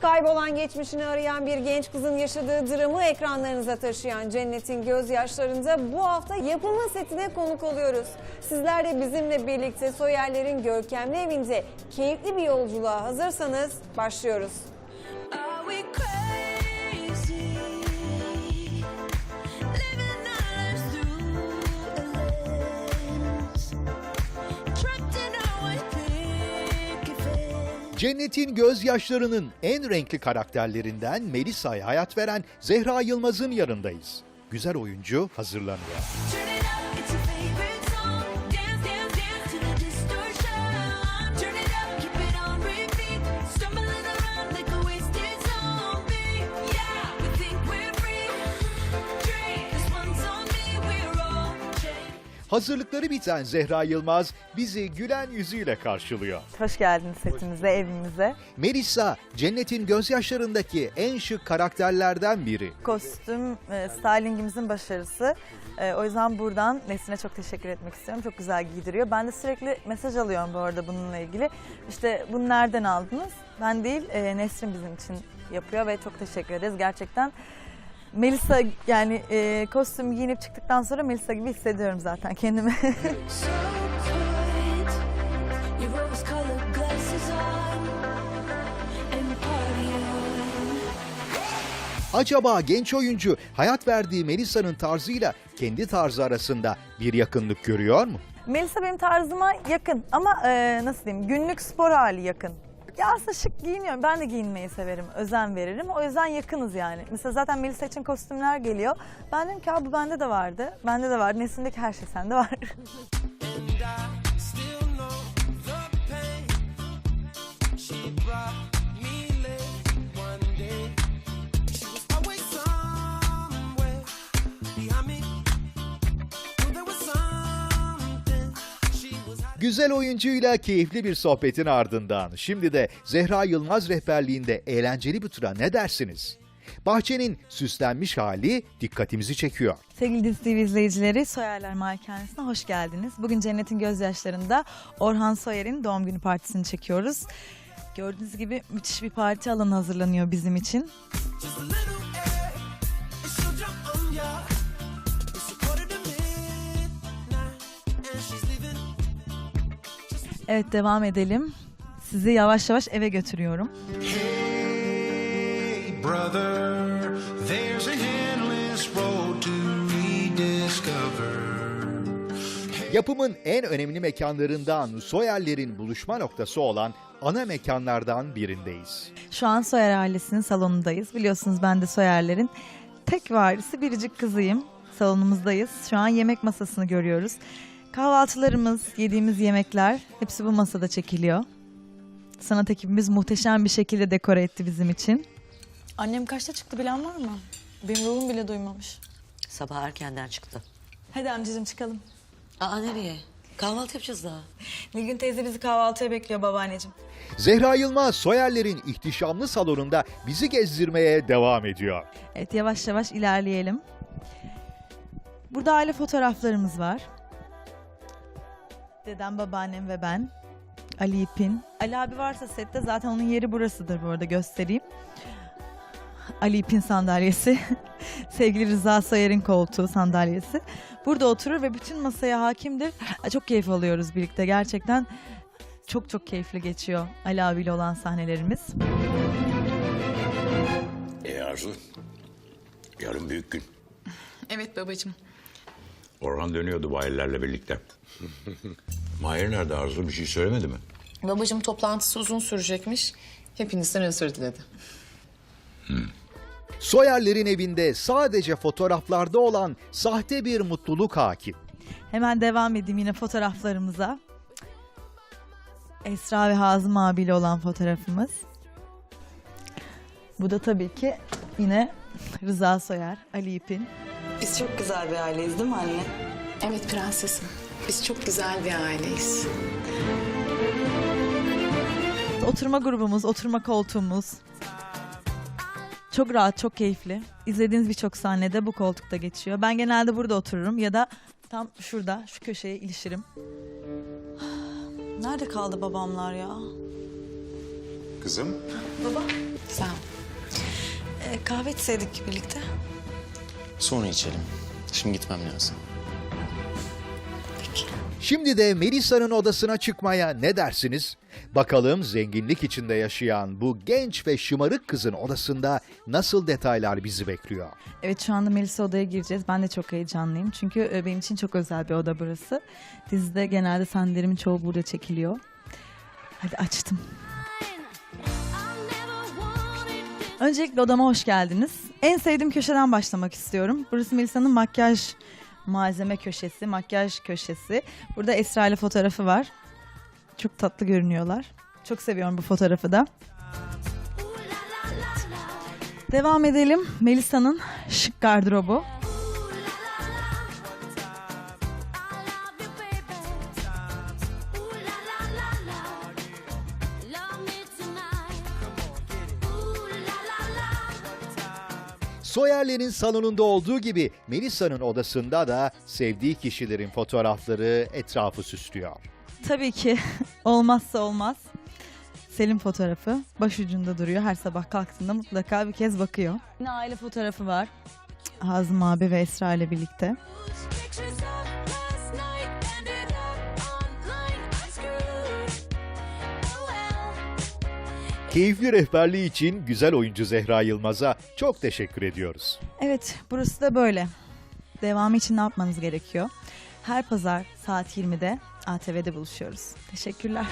Kaybolan geçmişini arayan bir genç kızın yaşadığı dramı ekranlarınıza taşıyan Cennet'in gözyaşlarında bu hafta yapımın setine konuk oluyoruz. Sizler de bizimle birlikte Soyerler'in görkemli evinde keyifli bir yolculuğa hazırsanız başlıyoruz. Cennet'in gözyaşlarının en renkli karakterlerinden Melisa'ya hayat veren Zehra Yılmaz'ın yanındayız. Güzel oyuncu hazırlanıyor. Hazırlıkları biten Zehra Yılmaz bizi gülen yüzüyle karşılıyor. Hoş geldiniz setimize, evimize. Melisa, Cennet'in gözyaşlarındaki en şık karakterlerden biri. Kostüm, e, stylingimizin başarısı. E, o yüzden buradan Nesrin'e çok teşekkür etmek istiyorum. Çok güzel giydiriyor. Ben de sürekli mesaj alıyorum bu arada bununla ilgili. İşte bunu nereden aldınız? Ben değil, e, Nesrin bizim için yapıyor ve çok teşekkür ederiz. Gerçekten Melisa yani e, kostüm giyinip çıktıktan sonra Melisa gibi hissediyorum zaten kendimi. Acaba genç oyuncu hayat verdiği Melisa'nın tarzıyla kendi tarzı arasında bir yakınlık görüyor mu? Melisa benim tarzıma yakın ama e, nasıl diyeyim günlük spor hali yakın. Ya aslında şık giyiniyorum. Ben de giyinmeyi severim, özen veririm. O yüzden yakınız yani. Mesela zaten Melisa için kostümler geliyor. Ben dedim ki "Aa, bu bende de vardı. Bende de var. Nesindeki her şey sende var. Güzel oyuncuyla keyifli bir sohbetin ardından şimdi de Zehra Yılmaz rehberliğinde eğlenceli bir tura ne dersiniz? Bahçenin süslenmiş hali dikkatimizi çekiyor. Sevgili Dizi TV izleyicileri, Soyerler Malikanesi'ne hoş geldiniz. Bugün Cennet'in gözyaşlarında Orhan Soyer'in doğum günü partisini çekiyoruz. Gördüğünüz gibi müthiş bir parti alanı hazırlanıyor bizim için. Just Evet devam edelim. Sizi yavaş yavaş eve götürüyorum. Hey, brother, there's an endless road to rediscover. Yapımın en önemli mekanlarından Soyerlerin buluşma noktası olan ana mekanlardan birindeyiz. Şu an Soyer ailesinin salonundayız. Biliyorsunuz ben de Soyerlerin tek varisi biricik kızıyım. Salonumuzdayız. Şu an yemek masasını görüyoruz. Kahvaltılarımız, yediğimiz yemekler hepsi bu masada çekiliyor. Sanat ekibimiz muhteşem bir şekilde dekore etti bizim için. Annem kaçta çıktı bilen var mı? Benim ruhum bile duymamış. Sabah erkenden çıktı. Hadi amcacığım çıkalım. Aa nereye? Kahvaltı yapacağız daha. Nilgün teyze bizi kahvaltıya bekliyor babaanneciğim. Zehra Yılmaz Soyerlerin ihtişamlı salonunda bizi gezdirmeye devam ediyor. Evet yavaş yavaş ilerleyelim. Burada aile fotoğraflarımız var. Dedem, babaannem ve ben. Ali İpin. Ali abi varsa sette zaten onun yeri burasıdır bu arada göstereyim. Ali İpin sandalyesi. Sevgili Rıza Sayar'ın koltuğu sandalyesi. Burada oturur ve bütün masaya hakimdir. Çok keyif alıyoruz birlikte gerçekten. Çok çok keyifli geçiyor Ali abiyle olan sahnelerimiz. E Arzu, yarın büyük gün. Evet babacığım. Orhan dönüyordu bayilerle birlikte. Mahir nerede Arzu? Bir şey söylemedi mi? Babacığım toplantısı uzun sürecekmiş. Hepinizden özür diledi. Soyerlerin evinde sadece fotoğraflarda olan sahte bir mutluluk hakim. Hemen devam edeyim yine fotoğraflarımıza. Esra ve Hazım abiyle olan fotoğrafımız. Bu da tabii ki yine Rıza Soyer, Ali İpin. Biz çok güzel bir aileyiz değil mi anne? Evet prensesim. Biz çok güzel bir aileyiz. Oturma grubumuz, oturma koltuğumuz. Çok rahat, çok keyifli. İzlediğiniz birçok sahnede bu koltukta geçiyor. Ben genelde burada otururum ya da tam şurada, şu köşeye ilişirim. Nerede kaldı babamlar ya? Kızım, Sağ ol. Ee, kahve içseydik birlikte. Sonra içelim. Şimdi gitmem lazım. Şimdi de Melisa'nın odasına çıkmaya ne dersiniz? Bakalım zenginlik içinde yaşayan bu genç ve şımarık kızın odasında nasıl detaylar bizi bekliyor? Evet şu anda Melisa odaya gireceğiz. Ben de çok heyecanlıyım. Çünkü e, benim için çok özel bir oda burası. Dizide genelde sahnelerimin çoğu burada çekiliyor. Hadi açtım. Öncelikle odama hoş geldiniz. En sevdiğim köşeden başlamak istiyorum. Burası Melisa'nın makyaj malzeme köşesi, makyaj köşesi. Burada Esra ile fotoğrafı var. Çok tatlı görünüyorlar. Çok seviyorum bu fotoğrafı da. Devam edelim. Melisa'nın şık gardırobu. Soyerlerin salonunda olduğu gibi Melisa'nın odasında da sevdiği kişilerin fotoğrafları etrafı süslüyor. Tabii ki olmazsa olmaz. Selim fotoğrafı başucunda duruyor. Her sabah kalktığında mutlaka bir kez bakıyor. Yine aile fotoğrafı var. Hazım abi ve Esra ile birlikte. Keyifli rehberliği için güzel oyuncu Zehra Yılmaz'a çok teşekkür ediyoruz. Evet burası da böyle. Devamı için ne yapmanız gerekiyor? Her pazar saat 20'de ATV'de buluşuyoruz. Teşekkürler.